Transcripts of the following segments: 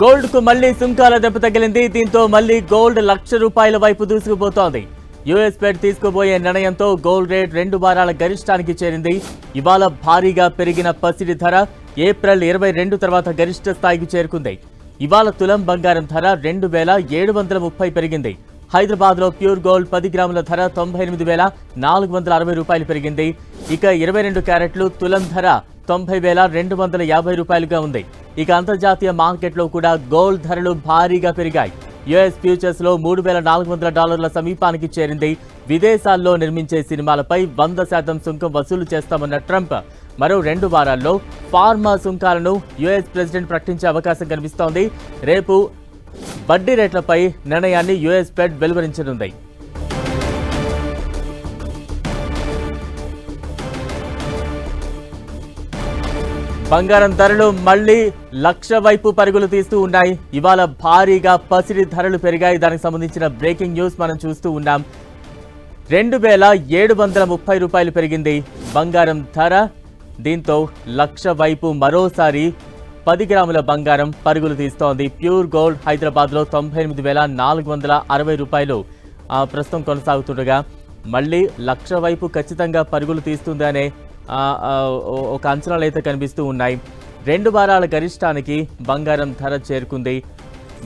గోల్డ్కు మళ్ళీ సుంకాల దెబ్బ తగిలింది. దీంతో మళ్ళీ గోల్డ్ లక్ష రూపాయల వైపు దూసుకుపోతోంది. యుఎస్ ఫెడ్ తీసుకుపోయే నిర్ణయంతో గోల్డ్ రేట్ రెండు వారాల గరిష్టానికి చేరింది. ఇవాళ భారీగా పెరిగిన పసిడి ధర ఏప్రిల్ ఇరవై రెండు తర్వాత గరిష్ట స్థాయికి చేరుకుంది. ఇవాళ తులం బంగారం ధర రెండు వేల ఏడు వందల ముప్పై పెరిగింది. హైదరాబాద్లో ప్యూర్ గోల్డ్ పది గ్రాముల ధర తొంభై ఎనిమిది వేల నాలుగు వందల అరవై రూపాయలు పెరిగింది. ఇక ఇరవై రెండు క్యారెట్లు తులం ధర తొంభై వేల రెండు వందల యాభై రూపాయలుగా ఉంది. ఇక అంతర్జాతీయ మార్కెట్లో కూడా గోల్డ్ ధరలు భారీగా పెరిగాయి. యుఎస్ ఫ్యూచర్స్లో మూడు వేల నాలుగు వందల డాలర్ల సమీపానికి చేరింది. విదేశాల్లో నిర్మించే సినిమాలపై వంద శాతం సుంకం వసూలు చేస్తామన్న ట్రంప్ మరో రెండు వారాల్లో ఫార్మా సుంకాలను యుఎస్ ప్రెసిడెంట్ ప్రకటించే అవకాశం కనిపిస్తోంది. రేపు వడ్డీ రేట్లపై నిర్ణయాన్ని యుఎస్ ఫెడ్ వెలువరించనుంది. బంగారం ధరలు మళ్ళీ లక్ష వైపు పరుగులు తీస్తూ ఉన్నాయి. ఇవాళ భారీగా పసిడి ధరలు పెరిగాయి. దానికి సంబంధించిన బ్రేకింగ్ న్యూస్ మనం చూస్తూ ఉన్నాం. రెండు వేల ఏడు వందల ముప్పై రూపాయలు పెరిగింది బంగారం ధర. దీంతో లక్ష వైపు మరోసారి పది గ్రాముల బంగారం పరుగులు తీస్తోంది. ప్యూర్ గోల్డ్ హైదరాబాద్లో తొంభై ఎనిమిది వేల నాలుగు వందల అరవై రూపాయలు ఆ, ప్రస్తుతం కొనసాగుతుండగా మళ్ళీ లక్ష వైపు ఖచ్చితంగా పరుగులు తీస్తుంది అనే ఒక అంచనాలు అయితే కనిపిస్తూ ఉన్నాయి. రెండు వారాల గరిష్టానికి బంగారం ధర చేరుకుంది.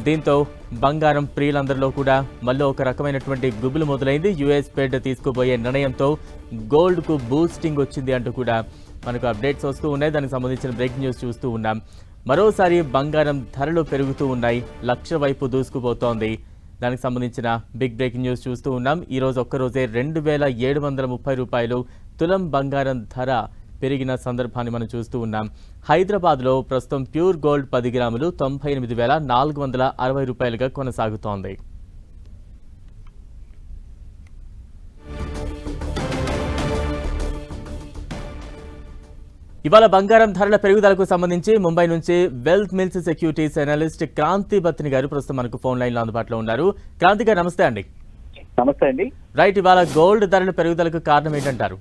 దీంతో బంగారం ప్రియులందరిలో కూడా మళ్ళీ ఒక రకమైనటువంటి గుబులు మొదలైంది. యుఎస్ ఫెడ్ తీసుకుపోయే నిర్ణయంతో గోల్డ్కు బూస్టింగ్ వచ్చింది అంటూ కూడా మనకు అప్డేట్స్ వస్తూ ఉన్నాయి. దానికి సంబంధించిన బ్రేకింగ్ న్యూస్ చూస్తూ ఉన్నాం. మరోసారి బంగారం ధరలు పెరుగుతూ ఉన్నాయి. లక్ష వైపు దూసుకుపోతోంది. దానికి సంబంధించిన బిగ్ బ్రేకింగ్ న్యూస్ చూస్తూ ఉన్నాం. ఈరోజు ఒక్కరోజే రెండు వేల ఏడు వందల ముప్పై రూపాయలు తులం బంగారం ధర పెరిగిన సందర్భాన్ని మనం చూస్తూ ఉన్నాం. హైదరాబాద్లో ప్రస్తుతం ప్యూర్ గోల్డ్ పది గ్రాములు తొంభై ఎనిమిది వేల నాలుగు వందల అరవై రూపాయలుగా కొనసాగుతోంది. ఇవాళ బంగారం ధరల పెరుగుదలకు సంబంధించి ముంబై నుంచి wealth mills securities analyst Kranthi Bathni గారు ప్రస్తుతం మనకు ఫోన్ లైన్లో అందుబాటులో ఉన్నారు. క్రాంతి గారు నమస్తే అండి. నమస్తే అండి. రైట్ ఇవాళ గోల్డ్ ధరల పెరుగుదలకు కారణం ఏంటంటారు?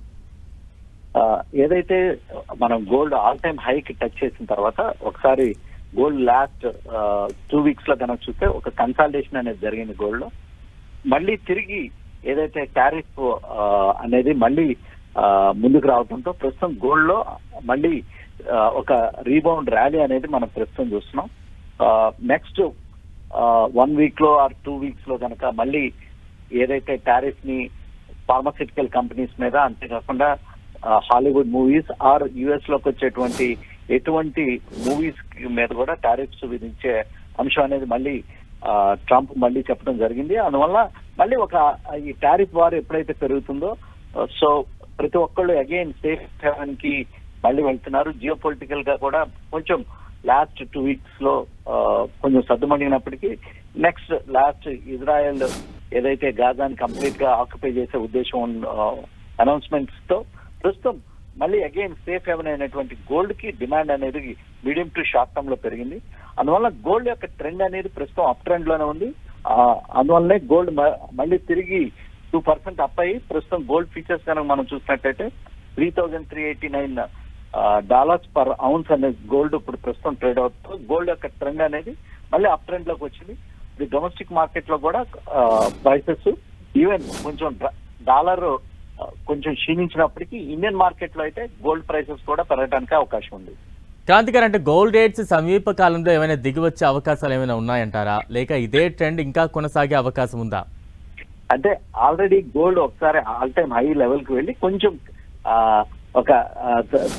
ఏదైతే మనం గోల్డ్ ఆల్ టైమ్ హైకి టచ్ చేసిన తర్వాత ఒకసారి గోల్డ్ లాస్ట్ టూ వీక్స్లో కనుక చూస్తే ఒక కన్సల్టేషన్ అనేది జరిగింది గోల్డ్లో. మళ్ళీ తిరిగి ఏదైతే టారిఫ్ అనేది మళ్ళీ ముందుకు రావడంతో ప్రస్తుతం గోల్డ్లో మళ్ళీ ఒక రీబౌండ్ ర్యాలీ అనేది మనం ప్రస్తుతం చూస్తున్నాం. నెక్స్ట్ వన్ వీక్లో ఆర్ టూ వీక్స్లో కనుక మళ్ళీ ఏదైతే టారిఫ్ని ఫార్మాసిటికల్ కంపెనీస్ మీద అంతేకాకుండా హాలీవుడ్ మూవీస్ ఆర్ యుఎస్లోకి వచ్చేటువంటి ఎటువంటి మూవీస్ మీద కూడా టారిఫ్స్ విధించే అంశం అనేది మళ్ళీ ట్రంప్ మళ్ళీ చెప్పడం జరిగింది. అందువల్ల మళ్ళీ ఒక ఈ టారిఫ్ వారు ఎప్పుడైతే పెరుగుతుందో సో ప్రతి ఒక్కళ్ళు అగైన్ సేఫ్ హెవెన్కి మళ్ళీ వెళ్తున్నారు. జియో పొలిటికల్గా కూడా కొంచెం లాస్ట్ టూ వీక్స్లో కొంచెం సర్దుమణిగినప్పటికీ నెక్స్ట్ లాస్ట్ ఇజ్రాయెల్ ఏదైతే గాజాని కంప్లీట్గా ఆక్యుపై చేసే ఉద్దేశం అనౌన్స్మెంట్స్తో ప్రస్తుతం మళ్ళీ అగైన్ సేఫ్ హెవెన్ అయినటువంటి గోల్డ్కి డిమాండ్ అనేది మీడియం టు షార్ట్ టర్మ్లో పెరిగింది. అందువల్ల గోల్డ్ యొక్క ట్రెండ్ అనేది ప్రస్తుతం అప్ ట్రెండ్లోనే ఉంది. అందువల్లనే గోల్డ్ మళ్ళీ తిరిగి టూ పర్సెంట్ అప్ అయ్యి ప్రస్తుతం గోల్డ్ ఫీచర్స్ కనుక మనం చూసినట్టయితే three thousand three eighty nine dollars per ounce అనేది గోల్డ్ ఇప్పుడు ప్రస్తుతం ట్రేడ్ అవుతుంది గోల్డ్ యొక్క ట్రెండ్ అనేది మళ్ళీ అప్ ట్రెండ్లోకి వచ్చింది. ఇది డొమెస్టిక్ మార్కెట్లో కూడా ప్రైసెస్ ఈవెన్ కొంచెం డాలర్ కొంచెం క్షీణించినప్పటికీ ఇండియన్ మార్కెట్లో అయితే గోల్డ్ ప్రైసెస్ కూడా పెరగడానికి అవకాశం ఉంది. క్రాంతి గారు అంటే గోల్డ్ రేట్స్ సమీప కాలంలో ఏమైనా దిగివచ్చే అవకాశాలు ఏమైనా ఉన్నాయంటారా? లేక ఇదే ట్రెండ్ ఇంకా కొనసాగే అవకాశం ఉందా? అంటే ఆల్రెడీ గోల్డ్ ఒకసారి ఆల్ టైమ్ హై లెవెల్కి వెళ్ళి కొంచెం ఒక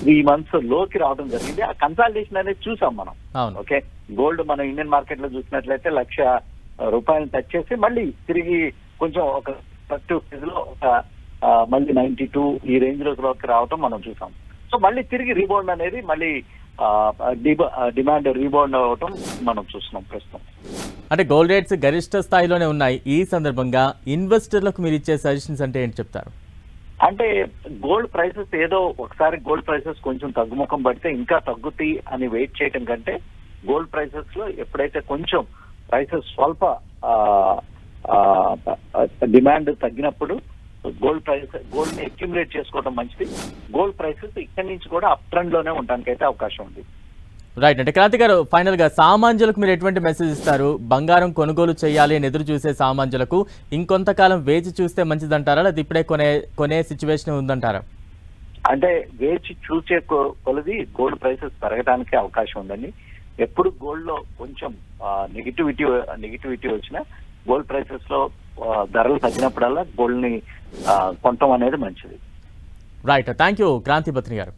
త్రీ మంత్స్లోకి రావడం జరిగింది. ఆ కన్సల్టేషన్ అనేది చూసాం మనం. అవును. ఓకే? గోల్డ్ మనం ఇండియన్ మార్కెట్లో చూసినట్లయితే లక్ష రూపాయలు టచ్ చేసి మళ్ళీ తిరిగి కొంచెం ఒక ఫస్ట్ ఫేజ్లో ఒక మళ్ళీ నైన్టీ టూ ఈ రేంజ్లోకి రావటం మనం చూసాం. సో మళ్ళీ తిరిగి రీబౌండ్ అనేది మళ్ళీ డిమాండ్ రీబౌండ్ అవటం మనం చూస్తున్నాం ప్రస్తుతం. అంటే గోల్డ్ రేట్స్ గరిష్ట స్థాయిలోనే ఉన్నాయి. ఈ సందర్భంగా ఇన్వెస్టర్లకు మీరు ఇచ్చే సజెషన్స్ అంటే ఏంటి చెప్తారు? అంటే గోల్డ్ ప్రైసెస్ ఏదో ఒకసారి గోల్డ్ ప్రైసెస్ కొంచెం తగ్గుముఖం పడితే ఇంకా తగ్గుతాయి అని వెయిట్ చేయడం కంటే గోల్డ్ ప్రైసెస్లో ఎప్పుడైతే కొంచెం ప్రైసెస్ స్వల్ప డిమాండ్ తగ్గినప్పుడు గోల్డ్ ప్రైస్ గోల్డ్ని అక్యుములేట్ చేసుకోవడం మంచిది. గోల్డ్ ప్రైసెస్ ఇక్కడి నుంచి కూడా అప్ ట్రెండ్లోనే ఉండడానికి అయితే అవకాశం ఉంది. రైట్ అంటే క్రాంతి గారు ఫైనల్గా సామాన్యులకు మీరు ఎటువంటి మెసేజ్ ఇస్తారు? బంగారం కొనుగోలు చేయాలి అని ఎదురు చూసే సామాన్యులకు ఇంకొంతకాలం వేచి చూస్తే మంచిదంటారా? లేదా ఇప్పుడే కొనే కొనే సిచ్యువేషన్ ఉందంటారా? అంటే వేచి చూసే కొలది గోల్డ్ ప్రైసెస్ పెరగడానికి అవకాశం ఉందండి. ఎప్పుడు గోల్డ్లో కొంచెం నెగిటివిటీ నెగిటివిటీ వచ్చినా గోల్డ్ ప్రైసెస్లో ధరలు తగ్గినప్పుడల్లా గోల్డ్ని ఆ, కొనటం అనేది మంచిది. Right thank you Kranthi Bathri గారు